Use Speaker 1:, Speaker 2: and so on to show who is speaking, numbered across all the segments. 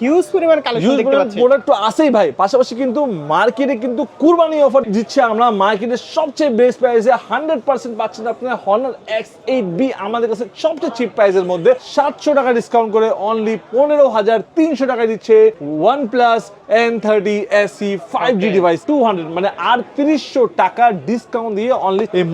Speaker 1: Huge পরিমাণ collection দেখতে পাচ্ছি।
Speaker 2: প্রোডাক্ট তো আছেই ভাই। পাশাপাশি কিন্তু মার্কেটে কিন্তু কুরবানি অফার দিচ্ছে আমরা। মার্কেটের সবচেয়ে বেস্ট প্রাইসে হান্ড্রেড পার্সেন্ট পাচ্ছেন আপনার এক্স এইট আমাদের কাছে সবচেয়ে চিপ প্রাইসের মধ্যে সাতশো টাকা ডিসকাউন্ট করে অনলি পনেরো হাজার তিনশো টাকা দিচ্ছে thirty SE five G device two hundred মানে আটত্রিশশো টাকা ডিসকাউন্ট দিয়ে অনলি এই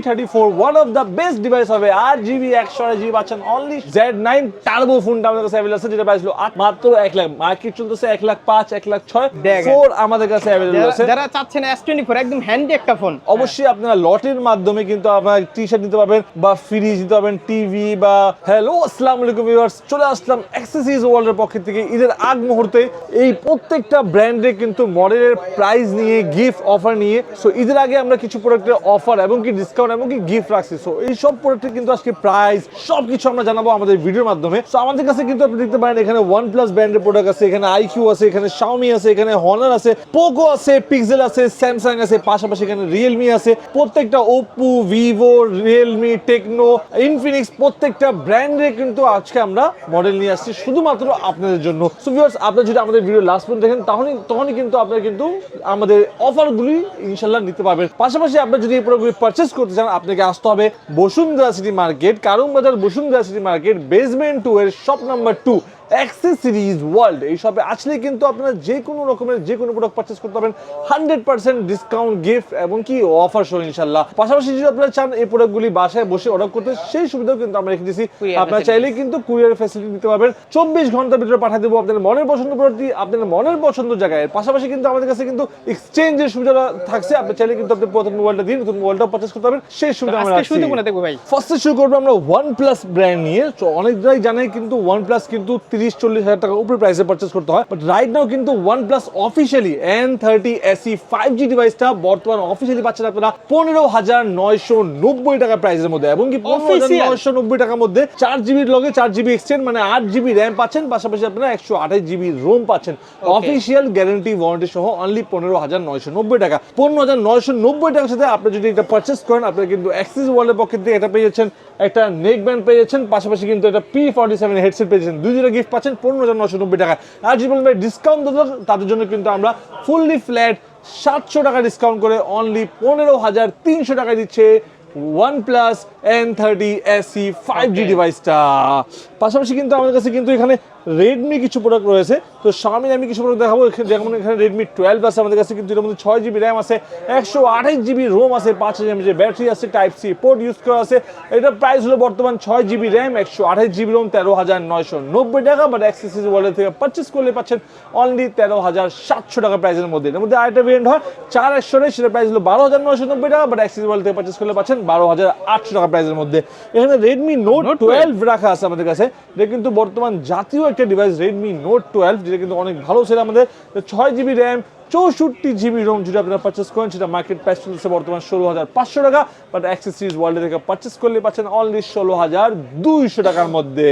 Speaker 2: thirty four one of the best device হবে। আট জিবি একশো জিবি পাচ্ছেন অনলি জেড নাইন টার্বো ফোনটা আমাদের কাছে অ্যাভেলেবল আছে যেটা প্রাইস হলো আট- মাত্র এক লাখ মার্কেট চলতেছে এক লাখ পাঁচ এক লাখ ছয়। ফোর আমাদের কাছে অ্যাভেলেবল আছে।
Speaker 1: যারা চাচ্ছেন এস টোয়েন্টি ফোর একদম হ্যান্ডি একটা ফোন
Speaker 2: অবশ্যই আপনারা লটের মাধ্যমে কিন্তু আপনারা টি শার্ট নিতে পারবেন বা ফ্রিজ নিতে পারবেন টিভি বা হ্যালো আসসালামু আলাইকুম ভিউয়ার্স চলে আসলাম অ্যাক্সেসরিজ ওয়ার্ল্ডের পক্ষ থেকে ঈদের আগ মুহূর্তে। এই প্রত্যেকটা ব্র্যান্ডে কিন্তু মডেলের প্রাইস নিয়ে গিফট অফার নিয়ে সো ঈদের আগে আমরা কিছু প্রোডাক্টের অফার এবং কি ডিসকাউন্ট এবং কি গিফট রাখছি। সো এই সব প্রোডাক্টের কিন্তু আজকে প্রাইস সব কিছু আমরা জানাব আমাদের ভিডিওর মাধ্যমে। সো আমাদের কাছে কিন্তু আপনি দেখতে পারেন এখানে ওয়ান প্লাস ব্র্যান্ডের প্রোডাক্ট আছে, এখানে আইকিউ আছে, এখানে শাওমি আছে, এখানে হনার আছে পোকো আছে পিক্সেল আছে স্যামসাং আছে, পাশাপাশি এখানে রিয়েলমি আছে। প্রত্যেকটা Oppo Vivo Realme Tecno Infinix প্রত্যেকটা ব্র্যান্ডে কিন্তু আজকে আমরা মডেল নিয়ে আসছি শুধুমাত্র আপনাদের জন্য। সো ভিউয়ার্স আপনারা যদি আমাদের ভিডিও লাস্ট পর্যন্ত দেখেন তখনই তখনই কিন্তু আপনারা কিন্তু আমাদের অফারগুলি ইনশাল্লাহ নিতে পারবেন। পাশাপাশি আপনারা যদি এই প্রোডাক্টগুলি পারচেস করতে চান, আপনাকে আসতে হবে বসুন্ধরা সিটি মার্কেট কারণ বাজার Bashundhara city market basement two এর shop number two accessories world এই শপে আসলে কিন্তু আপনারা যে কোনো রকমের যে কোনো প্রোডাক্ট পারচেস করতে পারবেন। হান্ড্রেড পার্সেন্ট ডিসকাউন্ট গিফট এবং কি অফার সহ ইনশাল্লাহ পাশাপাশি যদি আপনারা চান এই প্রোডাক্টগুলি বাসায় বসে অর্ডার করতে সেই সুবিধাও কিন্তু আমরা রেখে দিয়েছি আপনারা চাইলে কিন্তু কুরিয়ার ফ্যাসিলিটি নিতে পারবেন। চব্বিশ ঘণ্টার ভিতরে পাঠিয়ে দেবো আপনাদের মনের পছন্দ প্রোডাক্টটি আপনাদের মনের পছন্দ জায়গায়। পাশাপাশি কিন্তু আমাদের কাছে কিন্তু এক্সচেঞ্জের সুবিধা থাকছে। আপনি চাইলে কিন্তু আপনি প্রথম মোবাইলটা দিয়ে নতুন মোবাইলটা পারচেস করতে পারবেন। সেই সুবিধা আমরা
Speaker 1: আজকে শুরু করে দেখব ভাই?
Speaker 2: ফার্স্টে শুরু করব আমরা ওয়ান প্লাস ব্র্যান্ড নিয়ে। তো অনেকটাই জানে কিন্তু ওয়ান প্লাস কিন্তু তিরিশ চল্লিশ হাজার টাকা উপরে প্রাইসে পারচেস করতে হয়। বাট রাইট নাও কিন্তু one plus officially N thirty SE five G ডিভাইসটা বর্তমান অফিসিয়ালি পাচ্ছেন আপনারা পনেরো হাজার নয়শো নব্বই টাকা প্রাইসের মধ্যে। এবং কি? নয়শো নব্বই টাকার মধ্যে চার জিবির লগে চার জিবি এক্সচেঞ্জ মানে আট জিবি র্যাম পাচ্ছেন পাশাপাশি আপনারা একশো আঠাশ জিবি রোম পাচ্ছেন। অফিসিয়াল গ্যারান্টি ওয়ারেন্টি সহ অনলি পনেরো হাজার নয়শো নব্বই টাকা। পনেরো হাজার নয়শো নব্বই টাকার সাথে আপনি যদি এটা পারচেস করেন আপনারা কিন্তু অ্যাক্সিস ওয়ার্ল্ডের পক্ষ থেকে এটা পেয়ে যাচ্ছেন একটা নেক ব্যান্ড পেয়ে যাচ্ছেন পাশাপাশি কিন্তু এটা পি ফর্টি সেভেন হেডসেট পেয়ে যাচ্ছেন। দুই দুটো গিফট পাচ্ছেন পনেরো হাজার নশো নব্বই টাকা। আর যদি বলবেন ডিসকাউন্ট দেবো তাদের জন্য কিন্তু আমরা ফুললি ফ্ল্যাট সাতশো টাকা ডিসকাউন্ট করে অনলি পনেরো হাজার তিনশো টাকা দিচ্ছে one plus N thirty SE five G. ডিভাইসটা পাশাপাশি কিন্তু আমাদের কাছে কিন্তু এখানে রেডমি কিছু প্রোডাক্ট রয়েছে। তো স্বামীর আমি কিছু প্রোডাক্ট দেখাবো। যেমন এখানে রেডমি টুয়েলভ আছে আমাদের কাছে কিন্তু এর মধ্যে ছয় জিবি র্যাম আছে একশো আঠাশ জিবি রোম আছে পাঁচ হাজার এমএচ ব্যাটারি আছে টাইপ সি পোর্ট ইউজ করা আছে। এটার প্রাইস হলো বর্তমান ছয় জিবি র্যাম একশো আঠাশ জিবি রোম তেরো হাজার নয়শো নব্বই টাকা। বাট অ্যাক্সেসরিজ ওয়ার্ল্ড থেকে পারচেস করলে পাচ্ছেন অনলি তেরো হাজার সাতশো টাকা প্রাইসের মধ্যে। এর মধ্যে আরেকটা ভেরিয়েন্ট হয় চার একশো সেটা প্রাইস হলো বারো হাজার নয়শো নব্বই টাকা। বাট অ্যাক্সেসরিজ ওয়ার্ল্ড থেকে পারচেস করলে পাচ্ছেন বারো হাজার আটশো টাকা প্রাইসের মধ্যে। এখানে রেডমি নোট টুয়েলভ রাখা আছে আমাদের কাছে। এটা কিন্তু বর্তমান জাতীয় একটা ডিভাইস রেডমি নোট টুয়েলভ যেটা কিন্তু অনেক ভালো ছিল আমাদের। ছয় জিবি র্যাম চৌষট্টি জিবি রোম যদি আপনারা পারচেস করেন সেটা মার্কেট প্রাইস চলছে বর্তমান ষোলো হাজার পাঁচশো টাকা বাট অ্যাক্সেসরিজ ওয়ার্ল্ড থেকে পারচেস করলে পাচ্ছেন অনলি ষোলো হাজার দুইশো টাকার মধ্যে।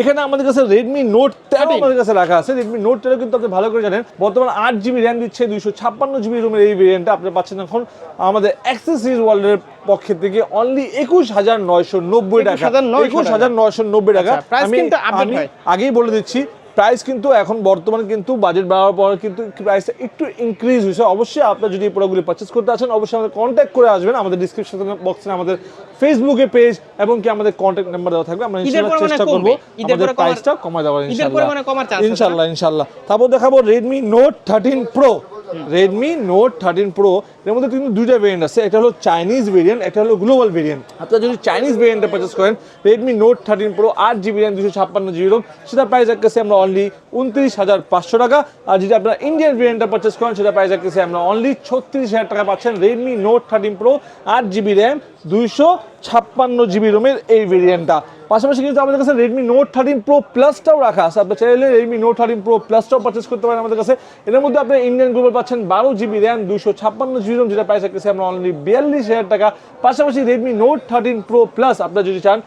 Speaker 2: এখানে আমাদের কাছে রেডমি নোট তেরো আমাদের কাছে রাখা আছে। রেডমি নোট তেরো কিন্তু আপনি ভালো করে জানেন বর্তমান আট জিবি র্যাম দিচ্ছে দুইশো ছাপ্পান্ন জিবি রোমের এই ভেরিয়েন্টটা আপনি পাচ্ছেন এখন। আমাদের অ্যাক্সেসরিজ ওয়ার্ল্ডের পক্ষ থেকে অনলি একুশ হাজার নয়শো নব্বই টাকা।
Speaker 1: 21,900
Speaker 2: একুশ হাজার নয়শো নব্বই টাকা।
Speaker 1: আচ্ছা,
Speaker 2: আমি। আগেই বলে দিচ্ছি প্রাইস কিন্তু এখন বর্তমানে কিন্তু বাজেট বাড়ার পর কিন্তু প্রাইসটা একটু ইনক্রিজ হয়েছে। অবশ্যই আপনার যদি এই প্রোডাক্টগুলি পারচেস করতে আসেন অবশ্যই আমাদের কন্ট্যাক্ট করে আসবেন। আমাদের ডিসক্রিপশন বক্সে আমাদের ফেসবুকে পেজ এবং কি আমাদের কন্ট্যাক্ট নাম্বার দেওয়া থাকবে। আমরা ইনশাআল্লাহ চেষ্টা করব। আমাদের প্রাইসটা কমায় দেওয়ার
Speaker 1: ইনশাআল্লাহ?
Speaker 2: ইনশাআল্লাহ ইনশাআল্লাহ। তারপর দেখাবো Redmi Note thirteen Pro Redmi Note thirteen Pro এর মধ্যে কিন্তু দুইটা ভেরিয়েন্ট আছে। একটা হলো চাইনিজ ভেরিয়েন্ট একটা হলো গ্লোবাল ভেরিয়েন্ট আপনারা যদি চাইনিজ ভেরিয়েন্টটা পারচেস করেন রেডমি নোট থার্টিন প্রো আট জিবি র্যাম দুশো ছাপ্পান্ন জিবি রোম সেটা প্রাইস রাখতেছি আমরা অনলি উনত্রিশ হাজার পাঁচশো টাকা। আর যদি আপনারা ইন্ডিয়ান ভেরিয়েন্টটা পারচেস করেন সেটা প্রাইস রাখতেছি আমরা অনলি ছত্রিশ হাজার টাকা পাচ্ছেন রেডমি নোট থার্টিন প্রো আট জিবি র্যাম দুইশো ছাপ্পান্ন জিবি রোমের এই ভেরিয়েন্টটা পাশাপাশি কিন্তু আমাদের কাছে রেডমি নোট থার্টিন প্রো প্লাসটাও রাখা আছে। আপনি চাইলে রেডমি নোট থার্টিন প্রো প্লাসটাও পারচেস করতে পারেন আমাদের কাছে। এর মধ্যে আপনি ইন্ডিয়ান গ্রুপে পাচ্ছেন বারো জিবি র্যাম দুশো ছাপ্পান্ন জিবি রোম যেটা প্রাইস রাখতেছি আমরা অনলি বিয়াল্লিশ হাজার টাকা। পাশাপাশি Redmi Note thirteen Pro plus আপনার যদি চান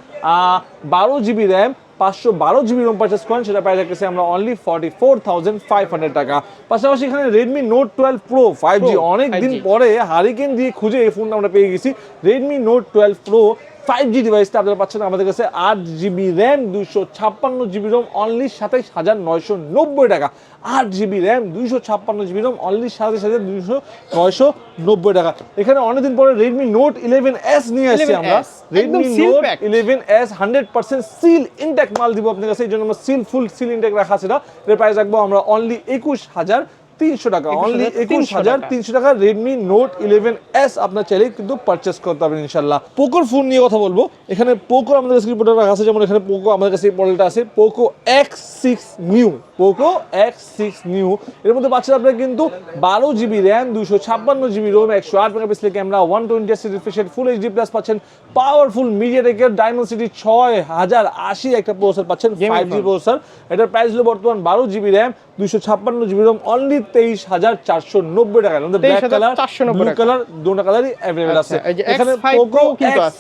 Speaker 2: বারো জিবি র্যাম পাঁচশো বারো জিবি রোম পারচেস করেন সেটা পাই রাখতেছি আমরা only forty four thousand five hundred টাকা। পাশাপাশি এখানে Redmi Note twelve Pro five G
Speaker 1: অনেকদিন
Speaker 2: অনেক দিন পরে হারিকেন দিয়ে খুঁজে এই ফোনটা আমরা পেয়ে গেছি। Redmi Note twelve Pro five G ডিভাইসটা আপনারা পাচ্ছেন আমাদের কাছে আট জিবি র্যাম দুইশো ছাপ্পান্ন জিবি রোম অনলি সাতাইশ হাজার নয়শো নব্বই টাকা। আট জিবি র্যাম দুইশো ছাপ্পান্ন জিবি রোম অনলি সাতাইশ হাজার দুইশো নয়শো নব্বই টাকা। এখানে অনেকদিন পরে রেডমি নোট ইলেভেন এস নিয়ে আসছি আমরা। Redmi Note eleven S hundred percent seal intake মাল দিব আপনার কাছে। এই জন্য আমরা সিল ফুল সিল ইনটেক রাখা আছে না। এর প্রাইস রাখব আমরা অনলি একুশ হাজার তিনশো টাকা অনলি একুশ হাজার তিনশো টাকা রেডমি নোট ইলেভেন এস আপনার চাইলে কিন্তু পারচেস করতে পারবেন ইনশাল্লাহ। পোকোর ফোন নিয়ে কথা বলব। এখানে পোকো আমাদের কাছে প্রোডাক্ট আছে যেমন এখানে পোকো আমাদের কাছে মডেলটা আছে Poco X six new Poco X six new এর মধ্যে পাচ্ছেন আপনারা কিন্তু বারো জিবি র্যাম দুশো ছাপ্পান্ন জিবি রোম একশো আট মেগাপিক্সেল ক্যামেরা ওয়ান টোয়েন্টি রিফ্রেশের ফুল এইচডি প্লাস পাচ্ছেন পাওয়ারফুল মিডিয়া টেকের ডায়মন্ড সিটি ছয় হাজার আশি একটা প্রসেসর পাচ্ছেন ফাইভ জি। প্রসেসর এটার প্রাইস হলো বর্তমান বারো জিবি র্যাম দুশো ছাপ্পান্ন জিবি রোম অনলি তেইশ হাজার চারশো নব্বই টাকা ব্ল্যাক
Speaker 1: 23,490
Speaker 2: কালার ব্লু কালার দুটো কালারই অ্যাভেলেবেল
Speaker 1: আচ্ছা,
Speaker 2: আছে এখানে Poco.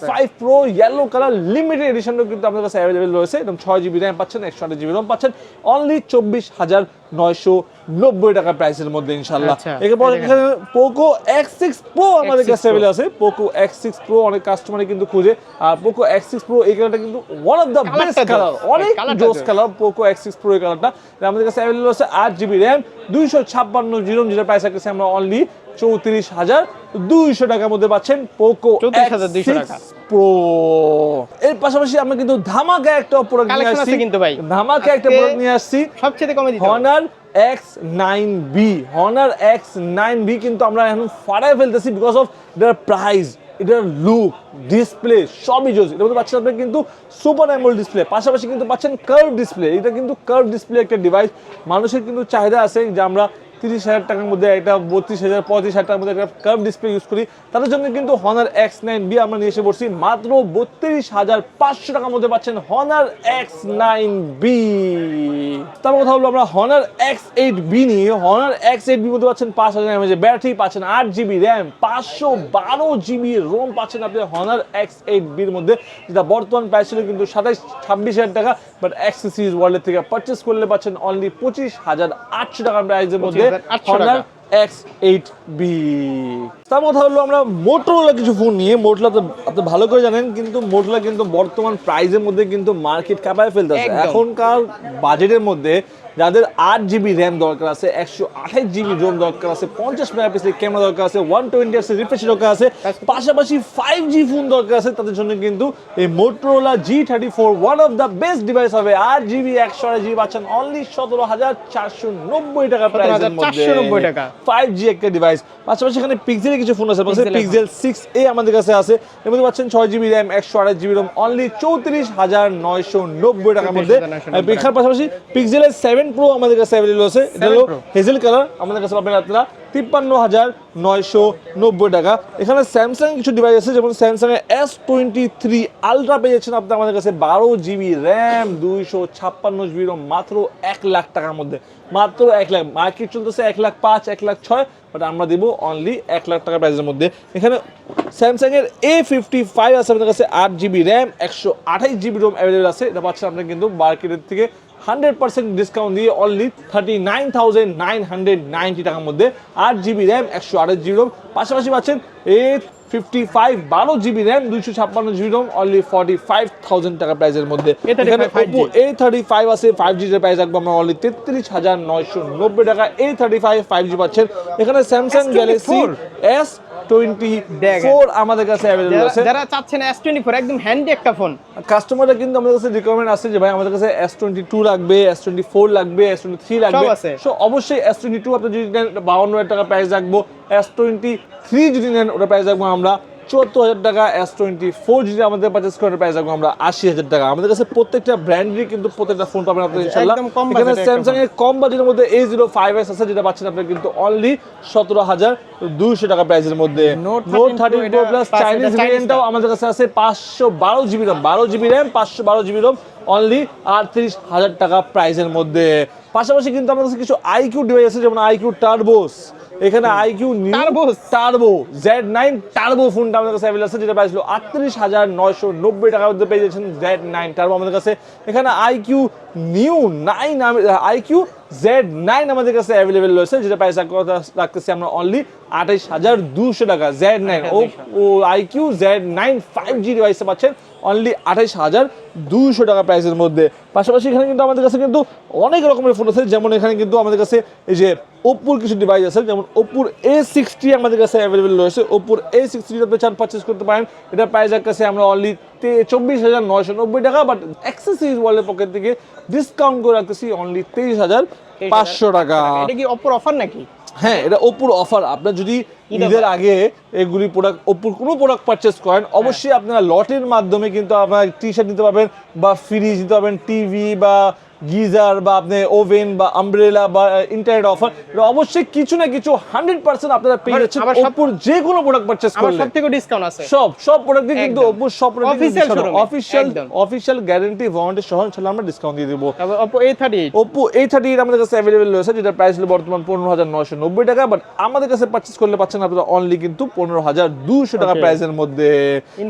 Speaker 2: Five Pro yellow colour limited এডিশনও কিন্তু আপনার কাছে অ্যাভেলেবেল রয়েছে। ছয় জিবি র্যাম পাচ্ছেন একশো আট জিবি রোম পাচ্ছেন। অনলি চব্বিশ হাজার নয়শো নব্বই টাকা প্রাইসের মধ্যে ইনশাল্লাহ
Speaker 1: আচ্ছা,
Speaker 2: এরপর এখানে পোকো এক্স সিক্স প্রো আমাদের কাছে অ্যাভেলেবল আছে। পোকো এক্স সিক্স প্রো অনেক কাস্টমারই কিন্তু খুঁজে। আর পোকো এক্স সিক্স প্রো এই কালারটা কিন্তু one of the best colour অনেক জোস। Colour Poco X six Pro এই কালারটা আমাদের কাছে অ্যাভেলেবল আছে আট জিবি র্যাম দুইশো ছাপ্পান্ন জিরো যেটা প্রাইস রাখতেছি আমরা অনলি চৌত্রিশ হাজার দুইশো টাকার মধ্যে পাচ্ছেন পোকো
Speaker 1: 34,200 টাকা।
Speaker 2: প্রো এর পাশাপাশি আমরা কিন্তু ধামাকা একটা প্রোডাক্ট নিয়ে আসছি
Speaker 1: কিন্তু ভাই।
Speaker 2: ধামাকা একটা প্রোডাক্ট নিয়ে আসছি
Speaker 1: সবচেয়ে কমে।
Speaker 2: Honor X nine B Honor X nine B কিন্তু আমরা এখন ফাড়ায় ফেলতেছি বিকজ অফ এটার প্রাইস এটার লুক ডিসপ্লে সবই জোস। এটার মধ্যে পাচ্ছেন আপনি কিন্তু সুপার অ্যামোল ডিসপ্লে পাশাপাশি কিন্তু পাচ্ছেন কার্ভ ডিসপ্লে এটা কিন্তু কার্ভ ডিসপ্লে একটা ডিভাইস মানুষের কিন্তু চাহিদা আছে যে আমরা তিরিশ হাজার টাকার মধ্যে একটা বত্রিশ হাজার পঁয়ত্রিশ হাজার টাকার মধ্যে একটা কার্ভ ডিসপ্লে ইউজ করি। তাদের জন্য কিন্তু হনার এক্স নাইন বি আমরা নিয়ে এসে পড়ছি। মাত্র বত্রিশ হাজার পাঁচশো টাকার মধ্যে পাচ্ছেন হনার এক্স নাইন বি তারপর কথা বলব আমরা হনার এক্স এইট বি নিয়ে। হনার এক্স এইট বি মধ্যে পাচ্ছেন পাঁচ হাজার এমএজের ব্যাটারি পাচ্ছেন আট জিবি র্যাম পাঁচশো বারো জিবি রোম পাচ্ছেন আপনি হনার এক্স এইট বির মধ্যে যেটা বর্তমান প্রাইস ছিল কিন্তু সাতাইশ ছাব্বিশ হাজার টাকা বাট এক্স সিরিজ ওয়ার্ল্ডের থেকে পারচেস করলে পাচ্ছেন অনলি পঁচিশ হাজার আটশো টাকার প্রাইসের মধ্যে।
Speaker 1: 25,800
Speaker 2: হনার এক্স এইট বি তার কথা হলো আমরা মোটরোলা কিছু ফোন নিয়ে। মোটলা তো আপনি ভালো করে জানেন কিন্তু মোটলা কিন্তু বর্তমান প্রাইজের মধ্যে কিন্তু মার্কেট কাঁপায় ফেলতেছে। এখনকার বাজেটের মধ্যে যাদের আট জিবি র্যাম দরকার আছে একশো আঠাশ জিবি রোম দরকার আছে পঞ্চাশ মেগাপিক্সেল ক্যামেরা দরকার আছে ওয়ান টোয়েন্টি আছে রিফ্রেশ দরকার আছে পাশাপাশি ফাইভ জি ফোন দরকার আছে তাদের জন্য কিন্তু এই Motorola G thirty four one of the best device হবে। আট জিবি একশো আঠাশ জিবি পাচ্ছেন অনলি সতেরো হাজার চারশো নব্বই টাকা প্রাইসের মধ্যে।
Speaker 1: 17,490 টাকা।
Speaker 2: ফাইভ জি একটা ডিভাইস পাশাপাশি এখানে পিক্সেলের কিছু ফোন আছে পিক্সেল সিক্স এ আমাদের কাছে আছে। এর মধ্যে পাচ্ছেন ছয় জিবি র্যাম একশো আঠাশ জিবি রোম অনলি চৌত্রিশ হাজার নয়শো নব্বই টাকার মধ্যে।
Speaker 1: 34,990
Speaker 2: পাশাপাশি পিক্সেলের সেভেন প্রো আমাদের কাছে অ্যাভেলেবল আছে। এটা হলো হেজেল কালার আমাদের কাছে পাবেন আপনারা তিপ্পান্ন হাজার নয়শো নব্বই টাকা। এখানে স্যামসাং কিছু ডিভাইস আছে যেমন স্যামসাং এর এস টোয়েন্টি থ্রি আলট্রা পেয়ে যাচ্ছেন আপনি আমাদের কাছে। বারো জিবি র্যাম দুইশো ছাপ্পান্ন জিবি মাত্র এক লাখ টাকার মধ্যে। মাত্র এক লাখ। মার্কেট চলতেছে এক লাখ পাঁচ এক লাখ ছয় বাট আমরা দেবো অনলি এক লাখ টাকা প্রাইসের মধ্যে। এখানে স্যামসাং এর এ ফিফটি ফাইভ আছে আপনাদের কাছে আট জিবি র্যাম একশো আঠাইশ জিবি রোম অ্যাভেলেবল আছে। এটা পাচ্ছেন আপনার কিন্তু মার্কেটের থেকে হান্ড্রেড পার্সেন্ট ডিসকাউন্ট দিয়ে only thirty nine thousand nine hundred ninety টাকার মধ্যে আট জিবি র্যাম একশো আঠাশ জিবি রোম পাশাপাশি পাচ্ছেন এ ফিফটি ফাইভ বারো জিবি র্যাম দুইশো ছাপ্পান্ন GB ROM only forty five thousand টাকা প্রাইসের মধ্যে। এখানে
Speaker 1: 5G
Speaker 2: Oppo A thirty five আছে ফাইভ জির প্রাইস রাখব আমরা অনলি তেত্রিশ হাজার নয়শো নব্বই টাকা। A thirty five five G পাচ্ছেন। এখানে স্যামসাং
Speaker 1: S24
Speaker 2: গ্যালাক্সি এস আমাদের কাছে আছে।
Speaker 1: যারা চাচ্ছেন একদম হ্যান্ডি একটা ফোন
Speaker 2: কাস্টমাররা কিন্তু আমাদের কাছে রিকোয়ারমেন্ট আছে যে ভাই আমাদের কাছে এস টোয়েন্টি টু লাগবে এস টোয়েন্টি ফোর লাগবে এস টোয়েন্টি থ্রি লাগবে। সো অবশ্যই আপনি যদি টাকা প্রাইস রাখব। যদি নেন ওটা প্রাইস রাখব আমরা। চুয়াত্তর হাজার টাকা এস টোয়েন্টি ফোর যদি আমাদের পারচেস করার প্রাইস রাখব আমরা আশি হাজার টাকা। আমাদের কাছে প্রত্যেকটা ব্র্যান্ডেরই কিন্তু প্রত্যেকটা ফোন পাবেন আপনার ইনশাল্লাহ এখানে স্যামসাং এর কম বাজেটের মধ্যে এ জিরো ফাইভ এস আছে যেটা পাচ্ছেন আপনার কিন্তু অনলি সতেরো হাজার দুইশো টাকা প্রাইসের মধ্যে। Note
Speaker 1: 13
Speaker 2: thirteen Pro plus Chinese ভেরিয়েন্টটাও আমাদের কাছে আছে পাঁচশো বারো জিবি র্যাম বারো জিবি র্যাম পাঁচশো বারো জিবি রোম অনলি আটত্রিশ হাজার টাকা প্রাইসের মধ্যে। পাশাপাশি কিন্তু আমাদের কাছে কিছু আইকিউ ডিভাইস আছে যেমন আইকিউ টার্বোস এখানে iQOO
Speaker 1: Turbos?
Speaker 2: Turbo Z nine turbo phone আমাদের কাছে অ্যাভেলেবল আছে যেটা প্রাইস ছিল আটত্রিশ হাজার নয়শো নব্বই টাকার মধ্যে পেয়ে যাচ্ছেন জেড নাইন টার্বো আমাদের কাছে। এখানে iQOO new nine iQOO Z nine আমাদের কাছে অ্যাভেলেবেল রয়েছে যেটা প্রাইস রাখতেছি আমরা অনলি আঠাইশ হাজার দুশো টাকা জেড নাইন ও ও iQOO Z nine five G ডিভাইসে পাচ্ছেন অনলি আঠাইশ হাজার দুশো টাকা প্রাইসের মধ্যে। পাশাপাশি এখানে কিন্তু আমাদের কাছে কিন্তু অনেক রকমের ফোন আছে যেমন এখানে কিন্তু আমাদের কাছে এই যে ওপ্পোর কিছু ডিভাইস আছে যেমন ওপ্পোর এ সিক্সটি আমাদের কাছে অ্যাভেলেবেল রয়েছে। ওপ্পোর এ সিক্সটি আপনি চান পারচেস করতে পারেন। এটা প্রাইস কাছে আমরা অনলি চব্বিশ হাজার নয়শো নব্বই টাকা বাট অ্যাক্সেসরিজ ওয়ার্ল্ডের পকেট থেকে ডিসকাউন্ট করে রাখতেছি অনলি তেইশ হাজার পাঁচশো টাকা।
Speaker 1: এটা কি অপর অফার নাকি?
Speaker 2: হ্যাঁ এটা ওপ্পোর অফার আপনার যদি ঈদের আগে এগুলি প্রোডাক্ট ওপ্পোর কোনো প্রোডাক্ট পারচেস করেন অবশ্যই আপনারা লটের মাধ্যমে কিন্তু আপনার টি শার্ট নিতে পারবেন বা ফ্রিজ নিতে পারবেন টিভি বা গিজার বা আপনি ওভেন বা আমব্রেলা বা ইন্টারনেট অফার অবশ্যই কিছু না কিছু হান্ড্রেড পার্সেন্ট আপনারা পেয়ে যাচ্ছেন ওপ্পোর যে কোনো প্রোডাক্ট পারচেস করলে।
Speaker 1: সব থেকে ডিসকাউন্ট আছে।
Speaker 2: সব সব প্রোডাক্টে কিন্তু। ওপ্পোর সব
Speaker 1: showroom-এ,
Speaker 2: অফিসিয়াল অফিসিয়াল গ্যারান্টি ওয়ারেন্টি সহ ইনশাআল্লাহ আমরা ডিসকাউন্ট দিয়ে দেবো।
Speaker 1: A thirty
Speaker 2: Oppo A thirty আমাদের কাছে অ্যাভেলেবেল রয়েছে যেটা প্রাইস হলো বর্তমান পনেরো হাজার নয়শো নব্বই টাকা বাট আমাদের কাছে পারচেস করলে পাচ্ছেন আপনারা অনলি কিন্তু পনেরো হাজার দুশো টাকা প্রাইসের মধ্যে।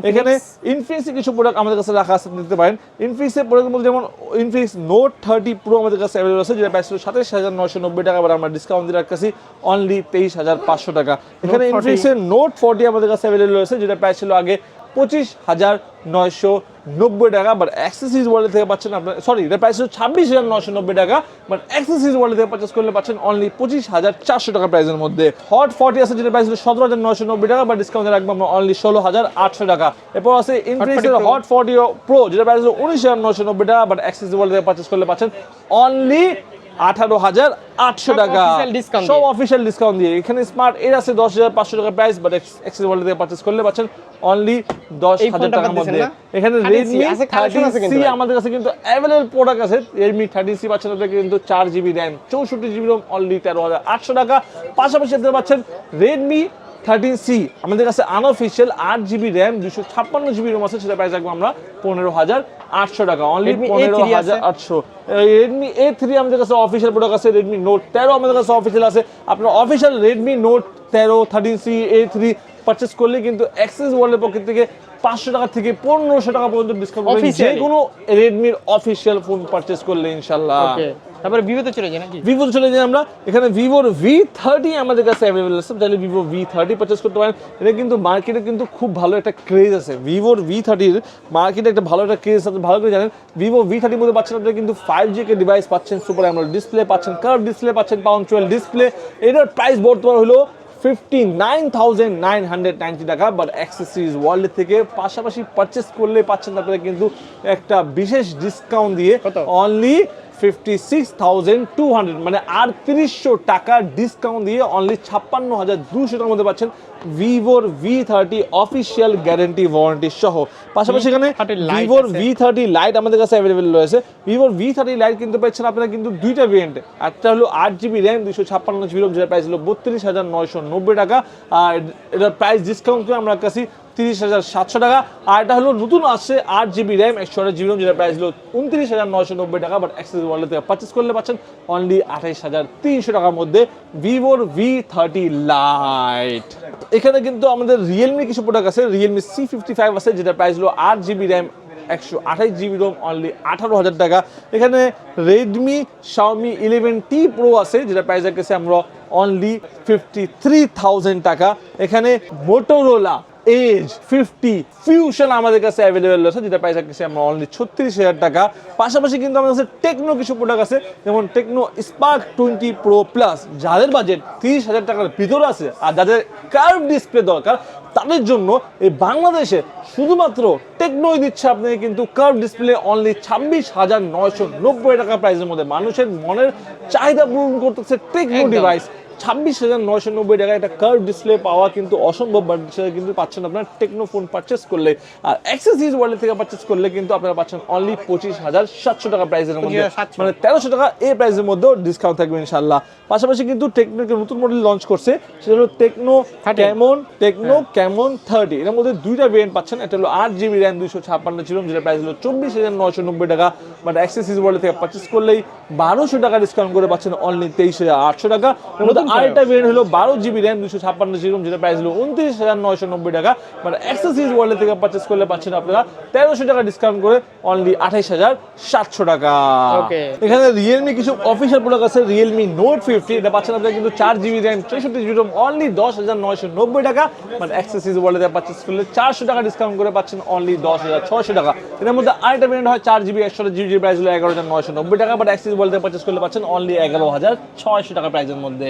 Speaker 2: এখানে ইনফিনিক্সে কিছু প্রোডাক্ট আমাদের কাছে রাখা আছে নিতে পারেন। ইনফিনিক্সের প্রোডাক্টের মধ্যে যেমন ইনফিনিক্স নোট থার্টি প্রো আমাদের কাছে অ্যাভেলেবল আছে যেটা প্রাইস সাতাশ হাজার নয়শো নব্বই টাকা বা আমরা ডিসকাউন্ট দিয়ে রাখতেছি অনলি তেইশ হাজার পাঁচশো টাকা। এখানে
Speaker 1: 40
Speaker 2: ইনফিনিক্সের নোট ফোরটি আমাদের কাছে অ্যাভেলেবল রয়েছে যেটা প্রাইস ছিল আগে পঁচিশ হাজার নয়শো নব্বই টাকা বাট অ্যাক্সেসরিজ ওয়ার্ল্ড থেকে পাচ্ছেন আপনার সরি এটা প্রাইস হচ্ছে ছাব্বিশ হাজার নশো নব্বই টাকা বাট অ্যাক্সেসরিজ ওয়ার্ল্ড থেকে পারচেস করলে পাচ্ছেন অনলি পঁচিশ হাজার চারশো টাকা প্রাইসের মধ্যে। হট ফর্টি আছে যেটা প্রাইস হলো সতেরো হাজার নশো নব্বই টাকা বাট ডিসকাউন্ট রাখব আমরা অনলি ষোলো হাজার আটশো টাকা। এরপর আছে ইনফিনিক্সের হট ফর্টি প্রো যেটা প্রাইস হলো উনিশ হাজার নশো নব্বই টাকা বাট অ্যাক্সেসরিজ ওয়ার্ল্ড থেকে পারচেস করলে পাচ্ছেন অনলি আঠারো হাজার আটশো টাকা। সব অফিসিয়াল ডিসকাউন্ট দিয়ে। এখানে স্মার্ট এর আছে দশ হাজার পাঁচশো টাকা প্রাইস বাট এক্সেস ওয়ার্ল্ড থেকে পারচেস করলে পাচ্ছেন অনলি দশ হাজার টাকার মধ্যে এখানে
Speaker 1: 30C
Speaker 2: রেডমি
Speaker 1: আছে,
Speaker 2: থার্টি
Speaker 1: কিন্তু
Speaker 2: সি আমাদের কাছে কিন্তু অ্যাভেলেবল প্রোডাক্ট আছে। রেডমি থার্টি সি পাচ্ছেন আপনাকে কিন্তু চার জিবি র্যাম চৌষট্টি জিবি রোম অনলি তেরো হাজার আটশো টাকা। পাশাপাশি আপনি পাচ্ছেন রেডমি থার্টিন সি আমাদের কাছে আনঅফিসিয়াল আট জিবি র্যাম দুশো ছাপ্পান্ন জিবি রোম আছে সেটা প্রাইস রাখব আমরা পনেরো হাজার আটশো টাকা অনলি পনেরো হাজার আটশো। রেডমি এ থ্রি আমাদের কাছে অফিসিয়াল প্রোডাক্ট আছে রেডমি নোট তেরো আমাদের কাছে অফিসিয়াল আছে। আপনার অফিসিয়াল রেডমি নোট তেরো thirteen C A three purchase করলে কিন্তু অ্যাক্সেস ওয়ার্ল্ডের পকেট থেকে পাঁচশো টাকা থেকে পনেরোশো টাকা পর্যন্ত ডিসকাউন্ট যে কোনো রেডমির অফিসিয়াল ফোন পারচেস করলে ইনশাল্লাহ।
Speaker 1: তারপরে ভিভোতে চলে যায় নাকি?
Speaker 2: ভিভো চলে যাই আমরা। এখানে ভিভোর ভি থার্টি আমাদের কাছে অ্যাভেলেবল আছে। চাইলে ভিভো ভি থার্টি পারচেস করতে পারেন। এটা কিন্তু মার্কেটে কিন্তু খুব ভালো একটা ক্রেজ আছে। ভিভোর ভি থার্টির মার্কেটে একটা ভালো একটা ক্রেজ আছে। ভালো করে জানেন ভিভো ভি থার্টির মধ্যে পাচ্ছেন আপনারা কিন্তু ফাইভ জি কে ডিভাইস পাচ্ছেন সুপার অ্যামোলেড ডিসপ্লে পাচ্ছেন কার্ভ ডিসপ্লে পাচ্ছেন পাউন্চুয়াল ডিসপ্লে এটার প্রাইস বর্তমান হলো fifty nine thousand nine hundred ninety টাকা। বাট অ্যাক্সেসরিজ ওয়ার্ল্ড থেকে পাশাপাশি পারচেস করলে পাচ্ছেন আপনারা কিন্তু একটা বিশেষ ডিসকাউন্ট দিয়ে? Only fifty six thousand two hundred মানে আটত্রিশশো টাকার ডিসকাউন্ট দিয়ে অনলি ছাপ্পান্ন হাজার দুশো টাকার মধ্যে পাচ্ছেন ভিভোর V thirty official guarantee warranty সহ। পাশাপাশি এখানে ভিভোর ভি থার্টি লাইট আমাদের কাছে অ্যাভেলেবেল রয়েছে। ভিভোর ভি থার্টি লাইট কিন্তু পাচ্ছেন আপনারা কিন্তু দুইটা ভেরিয়েন্টে একটা হলো আট জিবি র্যাম দুশো ছাপ্পান্ন জিবি রোম যেটা প্রাইস হলো বত্রিশ হাজার নয়শো নব্বই টাকা। আর এটার প্রাইস ডিসকাউন্ট করে আমরা কাছে তিরিশ হাজার সাতশো টাকা। আর এটা হলো নতুন আসছে আট জিবি র্যাম, একশো আট জিবি রোম যেটা প্রাইস হলো উনত্রিশ হাজার নয়শো নব্বই টাকা বাট অ্যাক্সেস ওয়ার্ল্ড থেকে পারচেস করলে পাচ্ছেন অনলি আঠাইশ হাজার তিনশো টাকার মধ্যে ভিভোর ভি থার্টি লাইট এখানে কিন্তু আমাদের রিয়েলমি কিছু প্রোডাক্ট আছে রিয়েলমি সি ফিফটি ফাইভ আছে যেটা প্রাইস হলো আট জিবি র্যাম, একশো আঠাইশ জিবি রোম অনলি আঠারো হাজার টাকা। এখানে Redmi Xiaomi eleven T pro আছে যেটা প্রাইস রাখতেছে আমরা অনলি ফিফটি থ্রি থাউজেন্ড টাকা। এখানে মোটোরোলা এজ ফিফটি ফিউশন আমাদের কাছে অ্যাভেলেবেল আছে যেটা প্রাইস রাখতেছি আমরা অনলি ছত্রিশ হাজার টাকা। পাশাপাশি কিন্তু আমাদের কাছে টেকনো কিছু প্রোডাক্ট আছে যেমন Tecno Spark twenty pro plus যাদের বাজেট তিরিশ হাজার টাকার ভিতরে আছে আর যাদের কার্ভ ডিসপ্লে দরকার তাদের জন্য এই বাংলাদেশে শুধুমাত্র টেকনোই দিচ্ছে আপনাকে কিন্তু কার্ভ ডিসপ্লে অনলি ছাব্বিশ হাজার নয়শো নব্বই টাকা প্রাইসের মধ্যে। মানুষের মনের চাহিদা পূরণ করতেছে টেকনো। ডিভাইস ছাব্বিশ হাজার নয়শো নব্বই টাকায় একটা কার্ভ ডিসপ্লে পাওয়া কিন্তু অসম্ভব বাট সেটা কিন্তু পাচ্ছেন আপনার টেকনো ফোন পারচেস করলে। আর অ্যাক্সেসরিজ ওয়ার্ল্ড থেকে পারচেস করলে কিন্তু আপনারা পাচ্ছেন অনলি পঁচিশ হাজার সাতশো টাকা প্রাইসের মধ্যে। মানে তেরোশো টাকা এই প্রাইসের মধ্যেও ডিসকাউন্ট থাকবে ইনশাল্লাহ পাশাপাশি কিন্তু টেকনো একটা নতুন মডেল লঞ্চ করছে সেটা হলো Tecno
Speaker 1: 30
Speaker 2: Camon Tecno Camon thirty এর মধ্যে দুইটা ভেরিয়েন্ট পাচ্ছেন একটা হলো আট জিবি র্যাম দুইশো ছাপ্পান্ন ছিল যেটা প্রাইস হলো চব্বিশ হাজার নয়শো নব্বই টাকা। বাট অ্যাক্সেসরিজ ওয়ার্ল্ড থেকে পারচেস করলেই বারোশো টাকা ডিসকাউন্ট করে পাচ্ছেন অনলি তেইশ হাজার আটশো টাকা। আরেকটা ভেরিয়েন্ট হলো বারো জিবি র্যাম দুশো ছাপ্পান্ন জিবি যেটা প্রাইস হলো উনত্রিশ হাজার নয়শো নব্বই টাকা। মানে অ্যাক্সেসরিজ ওয়ার্ল্ড থেকে পারচেস করলে পাচ্ছেন আপনারা তেরোশো টাকা ডিসকাউন্ট করে অনলি আঠাইশ হাজার সাতশো টাকা। এখানে রিয়েলমি কিছু অফিসিয়াল প্রোডাক্ট আছে রিয়েলমি নোট ফিফটি এটা পাচ্ছেন আপনারা কিন্তু চার জিবি র্যাম চৌষট্টি জিবি রোম অনলি দশ হাজার নয়শো নব্বই টাকা। মানে অ্যাক্সেসরিজ ওয়ার্ল্ড থেকে পারচেস করলে চারশো টাকা ডিসকাউন্ট করে পাচ্ছেন অনলি দশ হাজার ছয়শো টাকা। এর মধ্যে আরেকটা ভেরিয়েন্ট হয় চার জিবি একশো জিবি জিবি প্রাইস হলো এগারো হাজার নয়শো নব্বই টাকা বাট অ্যাক্সেস ওয়ার্ল্ড থেকে পারচেস করলে পাচ্ছেন অনলি এগারো হাজার ছয়শো টাকা প্রাইসের মধ্যে।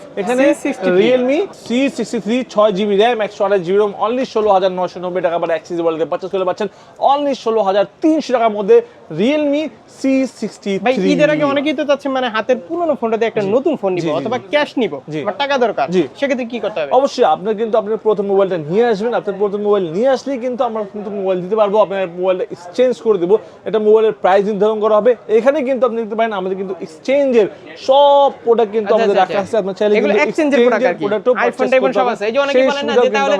Speaker 2: এখানে রিয়েলমি সি সিক্সটি থ্রি ছয় জিবি র্যাম একশো আঠাশ জিবি রোম অনলি ষোলো হাজার নয়শো নব্বই টাকা অ্যাক্সেস পারচেস করলে পাচ্ছেন অনলি ষোলো হাজার তিনশো টাকার মধ্যে রিয়েলমি সি সিক্সটি
Speaker 1: ভাই ঈদের আগে অনেকেই তো চাচ্ছে মানে হাতের পুরনো ফোনটা দিয়ে একটা নতুন ফোন নিব অথবা ক্যাশ নিব। টাকা দরকার। সেক্ষেত্রে কি করতে হবে?
Speaker 2: অবশ্যই আপনার কিন্তু আপনার প্রথম মোবাইলটা নিয়ে আসবেন। আপনার প্রথম মোবাইল নিয়ে আসলেই কিন্তু আমরা কিন্তু মোবাইল দিতে পারব। আপনার মোবাইলটা এক্সচেঞ্জ করে দেবো। এটা মোবাইলের প্রাইস নির্ধারণ করা হবে। এখানে কিন্তু আপনি দেখতে পারেন আমাদের কিন্তু এক্সচেঞ্জের সব প্রোডাক্ট কিন্তু
Speaker 1: আচ্ছা,
Speaker 2: আমাদের
Speaker 1: আচ্ছা,
Speaker 2: রাখা আছে। আপনার চাইলে
Speaker 1: এগুলো এর product আর কি। iPhone টাইফোন সব আছে। এই যে অনেকে বলেন না যে তাহলে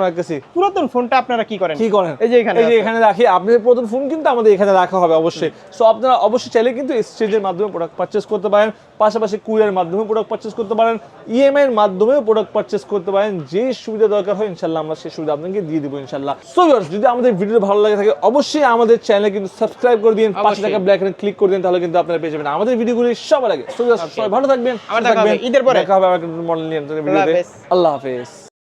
Speaker 1: পুরাতন ফোনটা আপনারা কি করেন?
Speaker 2: কি করেন?
Speaker 1: এই যে এখানে
Speaker 2: এই যে এখানে রাখি। আপনাদের প্রথম ফোন কিন্তু আমাদের এখানে রাখা হবে অবশ্যই। সো আপনারা অবশ্যই চাইলে কিন্তু এক্সচেঞ্জের মাধ্যমে প্রোডাক্ট পারচেস করতে পারেন। পাশাপাশি কুরিয়ার মাধ্যমে প্রোডাক্ট পারচেস করতে পারেন। ইএমআই এর মাধ্যমেও প্রোডাক্ট পারচেস করতে পারেন। যে সুবিধা দরকার হয় ইনশাল্লাহ আমরা সেই সুবিধা আপনাকে দিয়ে দিব ইনশাল্লাহ। সো যদি আমাদের ভিডিও ভালো লাগে থাকে অবশ্যই আমাদের চ্যানেলে কিন্তু সাবস্ক্রাইব করে দিন। পাশে। থাকা ব্ল্যাক এন্ড ক্লিক করে দিন তাহলে কিন্তু আপনারা পেয়ে যাবেন। আমাদের ভিডিওগুলি সবার আগে। সো সবাই ভালো থাকবেন
Speaker 1: আবার দেখা হবে
Speaker 2: থাকবেন।
Speaker 1: ঈদের পরে।
Speaker 2: দেখা হবে আবার মডেল নিয়ে আল্লাহ হাফেজ